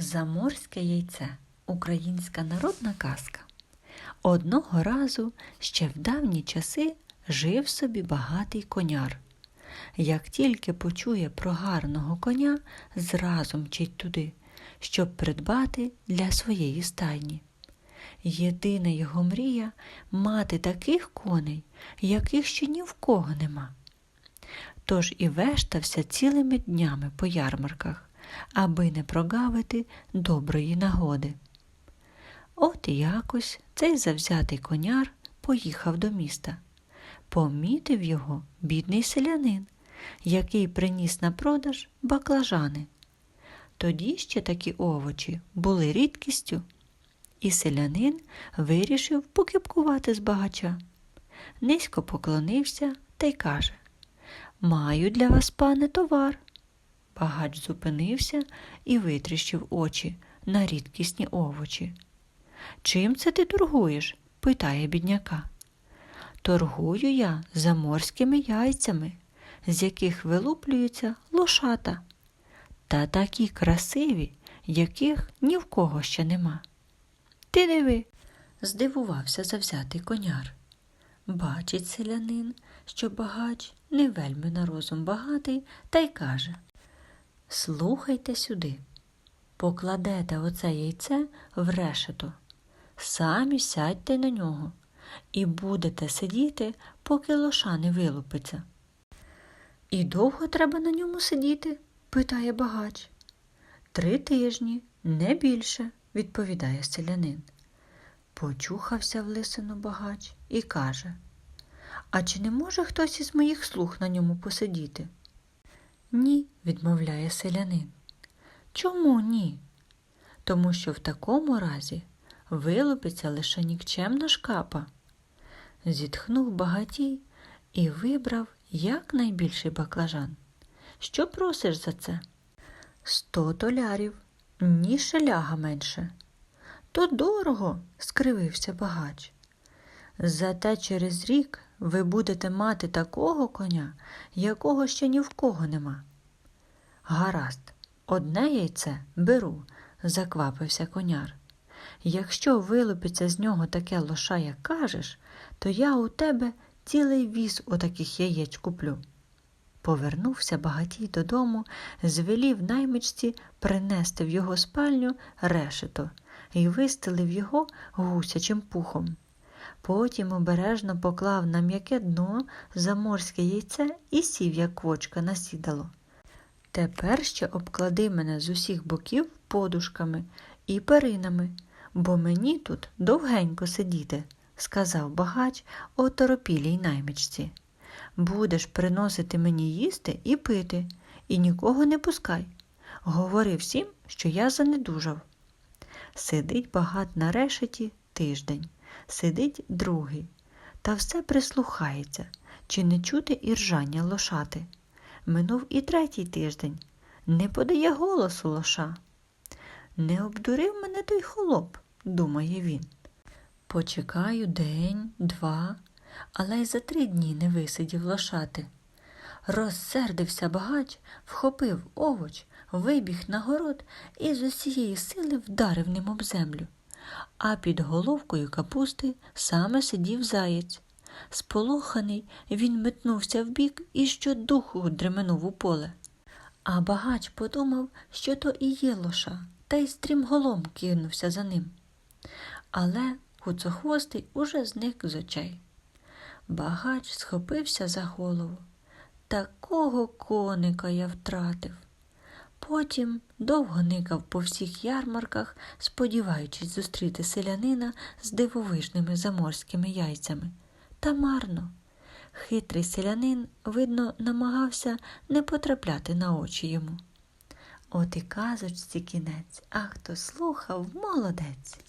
Заморське яйце українська народна казка. Одного разу ще в давні часи жив собі багатий коняр. Як тільки почує про гарного коня, зразу мчить туди, щоб придбати для своєї стайні. Єдина його мрія мати таких коней, яких ще ні в кого нема. Тож і вештався цілими днями по ярмарках, аби не прогавити доброї нагоди. От якось цей завзятий коняр поїхав до міста. Помітив його бідний селянин, який приніс на продаж баклажани. Тоді ще такі овочі були рідкістю, і селянин вирішив покипкувати з багача. Низько поклонився та й каже Маю для вас, пане, товар. Багач зупинився і витріщив очі на рідкісні овочі. Чим це ти торгуєш? питає бідняка. Торгую я заморськими яйцями, з яких вилуплюються лошата, та такі красиві, яких ні в кого ще нема. Ти диви, здивувався завзятий коняр. Бачить селянин, що багач не вельми на розум багатий, та й каже Слухайте сюди, покладете оце яйце в решето, самі сядьте на нього і будете сидіти, поки лоша не вилупиться. І довго треба на ньому сидіти? питає багач. Три тижні, не більше, відповідає селянин. Почухався в лисину багач і каже А чи не може хтось із моїх слуг на ньому посидіти? Ні, відмовляє селянин. Чому ні? Тому що в такому разі вилупиться лише нікчемна шкапа. Зітхнув багатій і вибрав якнайбільший баклажан. Що просиш за це? Сто толярів, ні шеляга менше. То дорого, скривився багач. Зате через рік ви будете мати такого коня, якого ще ні в кого нема. Гаразд, одне яйце беру, заквапився коняр. Якщо вилупиться з нього таке лоша, як кажеш, то я у тебе цілий віз отаких яєць куплю. Повернувся багатій додому, звелів наймичці принести в його спальню решето і вистелив його гусячим пухом. Потім обережно поклав на м'яке дно заморське яйце і сів, як квочка, на сідало. Тепер ще обклади мене з усіх боків подушками і перинами, бо мені тут довгенько сидіти, сказав багач оторопілій наймичці. Будеш приносити мені їсти і пити, і нікого не пускай. Говори всім, що я занедужав. Сидить багат на решеті тиждень, сидить другий, та все прислухається, чи не чути іржання лошати. Минув і третій тиждень, не подає голосу лоша. Не обдурив мене той холоп, думає він. Почекаю день, два, але й за три дні не висидів лошати. Розсердився багач, вхопив овоч, вибіг на город і з усієї сили вдарив ним об землю. А під головкою капусти саме сидів заєць. Сполоханий, він метнувся вбік і щодуху дременув у поле. А багач подумав, що то і є лоша, та й стрімголом кинувся за ним. Але куцохвостий уже зник з очей. Багач схопився за голову. Такого коника я втратив. Потім довго никав по всіх ярмарках, сподіваючись зустріти селянина з дивовижними заморськими яйцями. Та марно. Хитрий селянин, видно, намагався не потрапляти на очі йому. От і казочці кінець, а хто слухав, молодець.